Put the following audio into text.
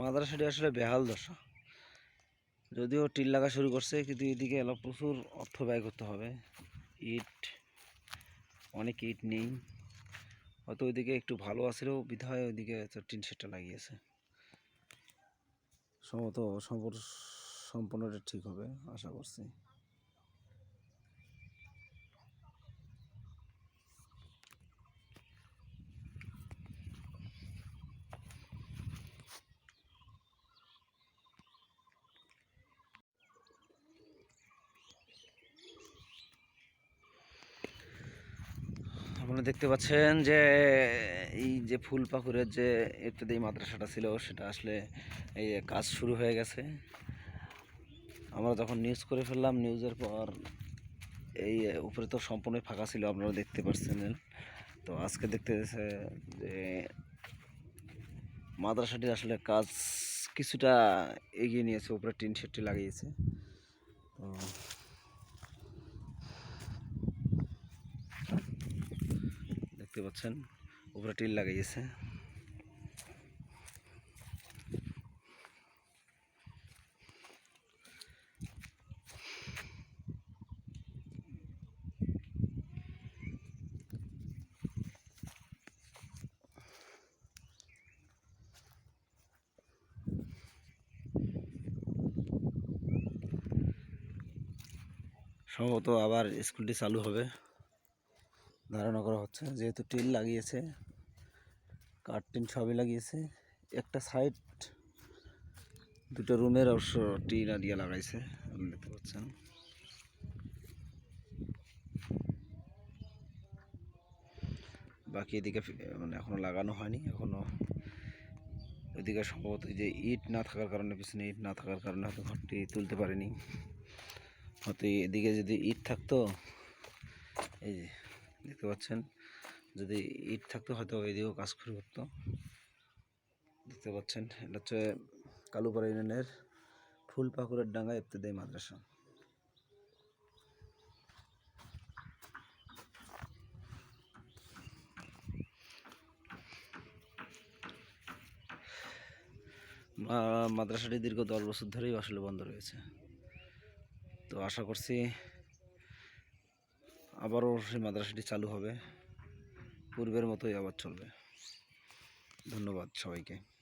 মাদ্রাসাটি আসলে বেহাল দশা। যদিও টিল লাগা শুরু করছে, কিন্তু এদিকে এলো প্রচুর অর্থ ব্যয় করতে হবে। ইট, অনেক ইট নেই। হয়তো ওইদিকে একটু ভালো আসলেও বিধায় ওইদিকে টিন সেটটা লাগিয়েছে। সম্ভবত সম্পূর্ণ সম্পূর্ণটা ঠিক হবে, আশা করছি। আপনারা দেখতে পাচ্ছেন যে, এই যে ফুল পাকুরের যে ইত্যাদি মাদ্রাসাটা ছিল, সেটা আসলে এই কাজ শুরু হয়ে গেছে। আমরা যখন নিউজ করে ফেললাম নিউজের পর এই উপরে তো সম্পূর্ণ ফাঁকা ছিল, আপনারা দেখতে পাচ্ছেন। তো আজকে দেখতে যে, মাদ্রাসাটির আসলে কাজ কিছুটা এগিয়ে নিয়েছে, উপরে টিন শেডটি লাগিয়েছে। তো দেখতে পাচ্ছেন উপরে টিল লাগাইছে। সম্ভবত আবার স্কুলটি চালু হবে। ধারণা করা হচ্ছে, যেহেতু টিল লাগিয়েছে, কাঠ সবই লাগিয়েছে, একটা সাইড দুটো রুমের অবশ্য টিন দিয়ে লাগাইছে, আপনি দেখতে পাচ্ছেন। বাকি এদিকে মানে এখনও লাগানো হয়নি, এখনও ওইদিকে সম্ভবত যে ইট না থাকার কারণে, পিছনে ইট না থাকার কারণে হয়তো ঘরটি তুলতে পারেনি। হয়তো এদিকে যদি ইট থাকতো, এই যে দেখতে পাচ্ছেন। যদি ইট থাকতো, হয়তো এদিকেও কাজ শুরু করতো। দেখতে পাচ্ছেন, এটা হচ্ছে কালুপাড়া ইউনিয়নের ফুল পাকুড়ের ডাঙ্গা ইত্যাদি মাদ্রাসা। মাদ্রাসাটি দীর্ঘ দশ বছর ধরেই আসলে বন্ধ রয়েছে। তো আশা করছি আবারও সেই মাদ্রাসাটি চালু হবে। পূর্বের মতোই আবার চলবে। ধন্যবাদ সবাইকে।